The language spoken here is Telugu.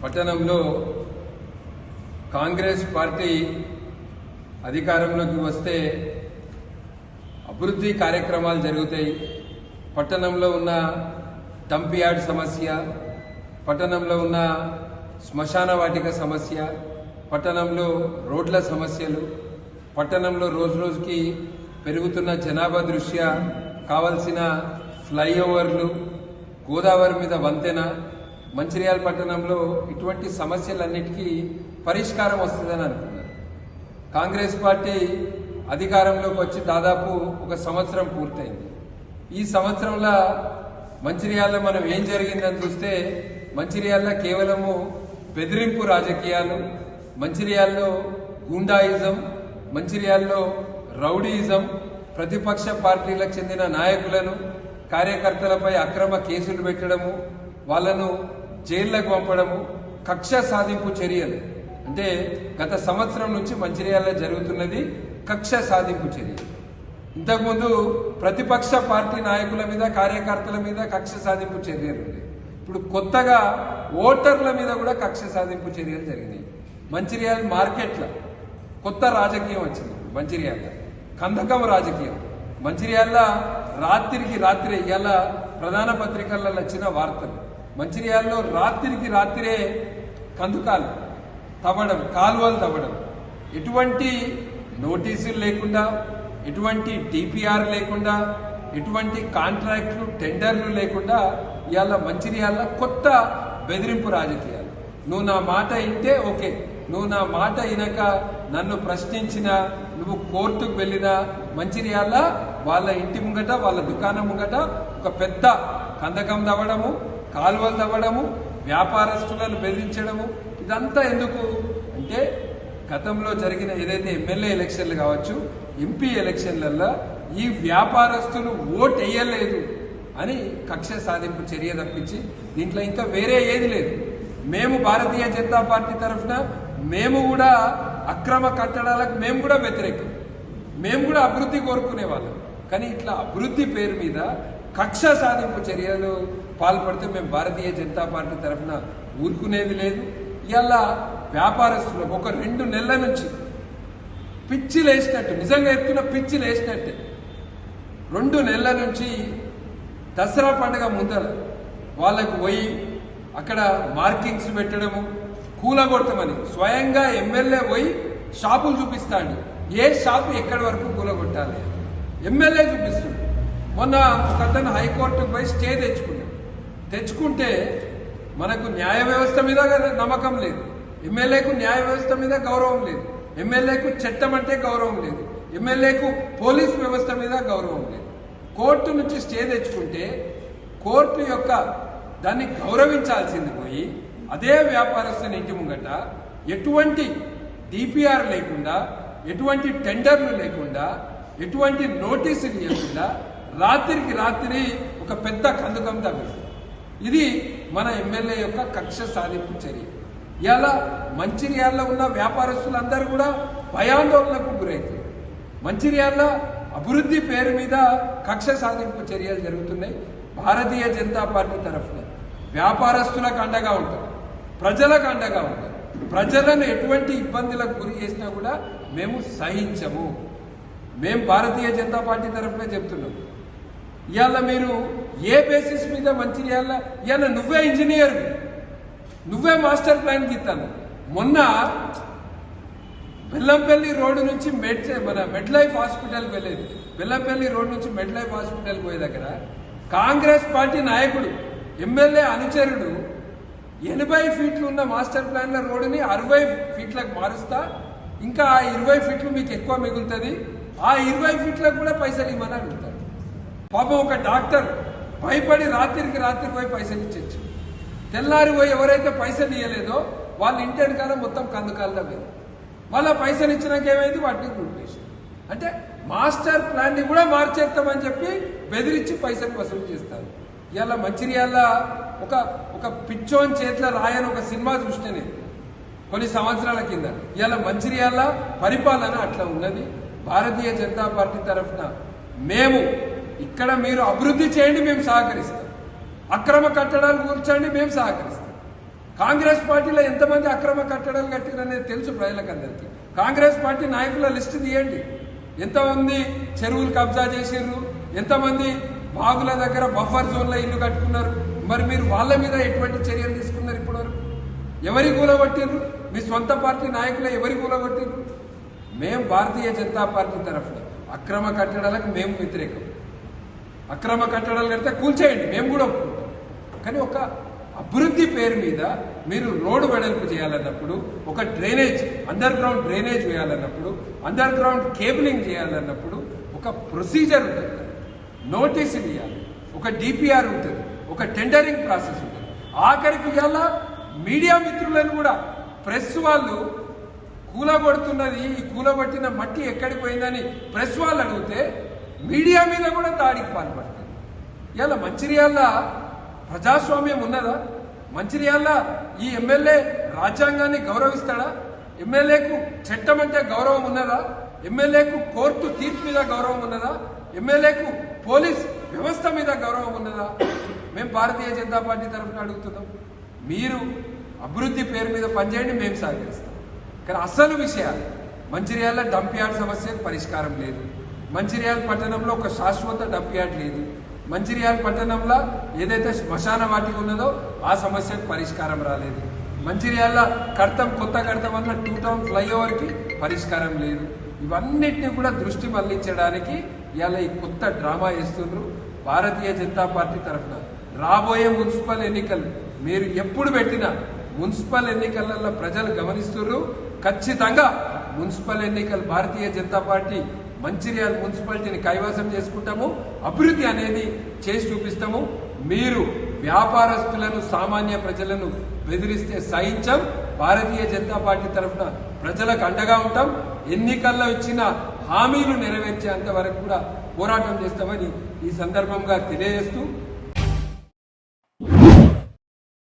పట్టణంలో కాంగ్రెస్ పార్టీ అధికారంలోకి వస్తే అభివృద్ధి కార్యక్రమాలు జరుగుతాయి. పట్టణంలో ఉన్న డంప్ యార్డ్ సమస్య పట్టణంలో ఉన్న శ్మశాన వాటిక సమస్య పట్టణంలో రోడ్ల సమస్యలు పట్టణంలో రోజు రోజుకి పెరుగుతున్న జనాభా దృష్ట్యా కావలసిన ఫ్లైఓవర్లు గోదావరి మీద వంతెన మంచిర్యాల పట్టణంలో ఇటువంటి సమస్యలన్నిటికీ పరిష్కారం వస్తుందని అనుకున్నారు. కాంగ్రెస్ పార్టీ అధికారంలోకి వచ్చి దాదాపు ఒక సంవత్సరం పూర్తయింది. ఈ సంవత్సరంలో మంచిర్యాలలో మనం ఏం జరిగిందని చూస్తే మంచిర్యాలలో కేవలము బెదిరింపు రాజకీయాలు మంచిర్యాలలో గూండాయిజం మంచిర్యాలలో రౌడీయిజం ప్రతిపక్ష పార్టీలకు చెందిన నాయకులను కార్యకర్తలపై అక్రమ కేసులు పెట్టడము వాళ్ళను జైళ్ళకు పంపడము కక్ష సాధింపు చర్యలు. అంటే గత సంవత్సరం నుంచి మంచిర్యాలలో జరుగుతున్నది కక్ష సాధింపు చర్యలు. ఇంతకుముందు ప్రతిపక్ష పార్టీ నాయకుల మీద కార్యకర్తల మీద కక్ష సాధింపు చర్యలు ఉన్నాయి ఇప్పుడు కొత్తగా ఓటర్ల మీద కూడా కక్ష సాధింపు చర్యలు జరిగినాయి. మంచిర్యాల మార్కెట్ల కొత్త రాజకీయం వచ్చింది మంచిర్యాల. కందకం రాజకీయం. మంచిర్యాల రాత్రికి రాత్రి ఇవాళ ప్రధాన పత్రికలలో వచ్చిన వార్తలు. మంచిర్యాలలో రాత్రికి రాత్రే కందుకాలు తవ్వడం కాలువలు తవ్వడం. ఎటువంటి నోటీసులు లేకుండా ఎటువంటి డిపిఆర్ లేకుండా ఎటువంటి కాంట్రాక్టులు టెండర్లు లేకుండా ఇవాళ మంచిర్యాల కొత్త బెదిరింపు రాజకీయాలు. నువ్వు నా మాట వింటే ఓకే. నువ్వు నా మాట వినక నన్ను ప్రశ్నించినా నువ్వు కోర్టుకు వెళ్ళినా మంచిర్యాల వాళ్ళ ఇంటి ముంగట వాళ్ళ దుకాణం ముంగట ఒక పెద్ద కందకం తవ్వడము కాలువలు తవ్వడము వ్యాపారస్తులను బెదిరించడము ఇదంతా ఎందుకు? అంటే గతంలో జరిగిన ఏదైతే ఎమ్మెల్యే ఎలక్షన్లు కావచ్చు ఎంపీ ఎలక్షన్లలో ఈ వ్యాపారస్తులు ఓట్ వేయలేదు అని కక్ష సాధింపు చర్య తప్పించి దీంట్లో ఇంకా వేరే ఏది లేదు. మేము భారతీయ జనతా పార్టీ తరఫున మేము కూడా అక్రమ కట్టడాలకు మేము కూడా వ్యతిరేకం. మేము కూడా అభివృద్ధి కోరుకునే వాళ్ళం కానీ ఇట్లా అభివృద్ధి పేరు మీద కక్ష సాధింపు చర్యలు పాల్పడితే మేము భారతీయ జనతా పార్టీ తరఫున ఊరుకునేది లేదు. ఇలా వ్యాపారస్తులకు ఒక రెండు నెలల నుంచి పిచ్చి లేచినట్టు నిజంగా ఎత్తున పిచ్చి లేచినట్టే. రెండు నెలల నుంచి దసరా పండుగ ముందర వాళ్ళకు పోయి అక్కడ మార్కింగ్స్ పెట్టడము కూలగొడతామని స్వయంగా ఎమ్మెల్యే పోయి షాపులు చూపిస్తాడు. ఏ షాపు ఎక్కడి వరకు కూలగొట్టాలి? ఎమ్మెల్యే చూపిస్తుంది మొన్న ఒక అతను హైకోర్టుకు పోయి స్టే తెచ్చుకున్నాడు. తెచ్చుకుంటే మనకు న్యాయ వ్యవస్థ మీద నమ్మకం లేదు. ఎమ్మెల్యేకు న్యాయ వ్యవస్థ మీద గౌరవం లేదు. ఎమ్మెల్యేకు చట్టం అంటే గౌరవం లేదు. ఎమ్మెల్యేకు పోలీస్ వ్యవస్థ మీద గౌరవం లేదు. కోర్టు నుంచి స్టే తెచ్చుకుంటే కోర్టు యొక్క దాన్ని గౌరవించాల్సింది పోయి అదే వ్యాపారస్తుని ఇంటి ముంగట ఎటువంటి డిపిఆర్ లేకుండా ఎటువంటి టెండర్లు లేకుండా ఎటువంటి నోటీసులు ఇవ్వకుండా రాత్రికి రాత్రి ఒక పెద్ద కందుకం తగ్గింది ఇది మన ఎమ్మెల్యే యొక్క కక్ష సాధింపు చర్య. ఇలా మంచిర్యాలలో ఉన్న వ్యాపారస్తులందరూ కూడా భయాందోళనకు గురవుతారు మంచిర్యాల అభివృద్ధి పేరు మీద కక్ష సాధింపు చర్యలు జరుగుతున్నాయి. భారతీయ జనతా పార్టీ తరఫున వ్యాపారస్తులకు అండగా ఉంటుంది ప్రజలకు అండగా ఉంటుంది ప్రజలను ఎటువంటి ఇబ్బందులకు గురి చేసినా కూడా మేము సహించము. మేము భారతీయ జనతా పార్టీ తరఫున చెప్తున్నాం. ఇవాళ మీరు ఏ బేసిస్ మీద మంచిర్యాల ఇవాళ నువ్వే ఇంజనీర్ నువ్వే మాస్టర్ ప్లాన్ గీతాను. మొన్న బెల్లంపల్లి రోడ్డు నుంచి మెడ్ మన మెడ్ లైఫ్ హాస్పిటల్కి వెళ్ళేది. బెల్లంపల్లి రోడ్డు నుంచి మెడ్ లైఫ్ హాస్పిటల్కి పోయే దగ్గర కాంగ్రెస్ పార్టీ నాయకుడు ఎమ్మెల్యే అనుచరుడు ఎనభై ఫీట్లు ఉన్న మాస్టర్ ప్లాన్ల రోడ్డుని అరవై ఫీట్లకు మారుస్తా ఇంకా ఆ ఇరవై ఫీట్లు మీకు ఎక్కువ మిగులుతుంది. ఆ ఇరవై ఫీట్లకు కూడా పైసలు ఇవ్వమని అడుగుతారు పాపం ఒక డాక్టర్ భయపడి రాత్రికి రాత్రి పోయి పైసలు ఇచ్చేచ్చు తెల్లారి పోయి ఎవరైతే పైసలు ఇవ్వలేదో వాళ్ళ ఇంటి వెనకాల మొత్తం కందుకాల పోయింది మళ్ళీ పైసలు ఇచ్చినాక ఏమైంది? వాటిని గుర్తేసి అంటే మాస్టర్ ప్లాన్ని కూడా మార్చేస్తామని చెప్పి బెదిరించి పైసలు వసూలు చేస్తారు. ఇవాళ మంచిర్యాల ఒక ఒక పిచ్చోన్ చేతిలో రాయని ఒక సినిమా చూస్తే నేను కొన్ని సంవత్సరాల కింద. ఇవాళ మంచిర్యాల పరిపాలన అట్లా ఉన్నది. భారతీయ జనతా పార్టీ తరఫున మేము ఇక్కడ మీరు అభివృద్ధి చేయండి మేము సహకరిస్తాం. అక్రమ కట్టడాలు కూర్చోండి మేము సహకరిస్తాం. కాంగ్రెస్ పార్టీలో ఎంతమంది అక్రమ కట్టడాలు కట్టారనేది తెలుసు ప్రజలకందరికీ. కాంగ్రెస్ పార్టీ నాయకుల లిస్టు తీయండి. ఎంతమంది చెరువులు కబ్జా చేసిర్రు ఎంతమంది బాగుల దగ్గర బఫర్ జోన్లో ఇల్లు కట్టుకున్నారు మరి మీరు వాళ్ళ మీద ఎటువంటి చర్యలు తీసుకున్నారు ఇప్పటివరకు? ఎవరి కూలగొట్టిర్రు? మీ సొంత పార్టీ నాయకులు ఎవరి కూలగొట్టిర్రు? మేము భారతీయ జనతా పార్టీ తరఫున అక్రమ కట్టడాలకు మేము వ్యతిరేకం. అక్రమ కట్టడాలు కడితే కూల్చేయండి మేము కూడా కానీ ఒక అభివృద్ధి పేరు మీద మీరు రోడ్డు వెడల్పు చేయాలన్నప్పుడు ఒక డ్రైనేజ్ అండర్ గ్రౌండ్ డ్రైనేజ్ వేయాలన్నప్పుడు అండర్ గ్రౌండ్ కేబులింగ్ చేయాలన్నప్పుడు ఒక ప్రొసీజర్ ఉంటుంది. నోటీస్ ఇవ్వాలి. ఒక డిపిఆర్ ఉంటుంది. ఒక టెండరింగ్ ప్రాసెస్ ఉంటుంది. ఆఖరికి గల మీడియా మిత్రులను కూడా ప్రెస్ వాళ్ళు కూలగొడుతున్నది ఈ కూలగొట్టిన మట్టి ఎక్కడికి పోయిందని ప్రెస్ వాళ్ళు అడిగితే మీడియా మీద కూడా దాడికి పాల్పడుతుంది. ఇలా మంచిర్యాల ప్రజాస్వామ్యం ఉన్నదా? మంచిర్యాల ఈ ఎమ్మెల్యే రాజ్యాంగాన్ని గౌరవిస్తాడా? ఎమ్మెల్యేకు చట్టం అంటే గౌరవం ఉన్నదా? ఎమ్మెల్యేకు కోర్టు తీర్పు మీద గౌరవం ఉన్నదా? ఎమ్మెల్యేకు పోలీస్ వ్యవస్థ మీద గౌరవం ఉన్నదా? మేము భారతీయ జనతా పార్టీ తరఫున అడుగుతున్నాం. మీరు అభివృద్ధి పేరు మీద పనిచేయండి మేము సహకరిస్తాం. కానీ అసలు విషయాలు మంచిర్యాల డంప్ యార్డ్ సమస్యకు పరిష్కారం లేదు. మంచిర్యాల పట్టణంలో ఒక శాశ్వత డంప్ యార్డ్ లేదు. మంచిర్యాల పట్టణంలో ఏదైతే శ్మశాన వాటిక ఉన్నదో ఆ సమస్యకు పరిష్కారం రాలేదు. మంచిర్యాల కర్తం కొత్త కర్తం వల్ల టూ టౌన్ ఫ్లైఓవర్కి పరిష్కారం లేదు. ఇవన్నిటిని కూడా దృష్టి మళ్ళించడానికి ఇవాళ ఈ కొత్త డ్రామా వేస్తుండ్రు భారతీయ జనతా పార్టీ తరఫున. రాబోయే మున్సిపల్ ఎన్నికలు మీరు ఎప్పుడు పెట్టినా మున్సిపల్ ఎన్నికలలో ప్రజలు గమనిస్తున్నారు ఖచ్చితంగా మున్సిపల్ ఎన్నికలు భారతీయ జనతా పార్టీ మంచిర్యాల మున్సిపాలిటీని కైవసం చేసుకుంటాము. అభివృద్ధి అనేది చేసి చూపిస్తాము. మీరు వ్యాపారస్తులను సామాన్య ప్రజలను బెదిరిస్తే సహించాం. భారతీయ జనతా పార్టీ తరఫున ప్రజలకు అండగా ఉంటాం. ఎన్నికల్లో ఇచ్చిన హామీలు నెరవేర్చేంత వరకు కూడా పోరాటం చేస్తామని ఈ సందర్భంగా తెలియజేస్తూ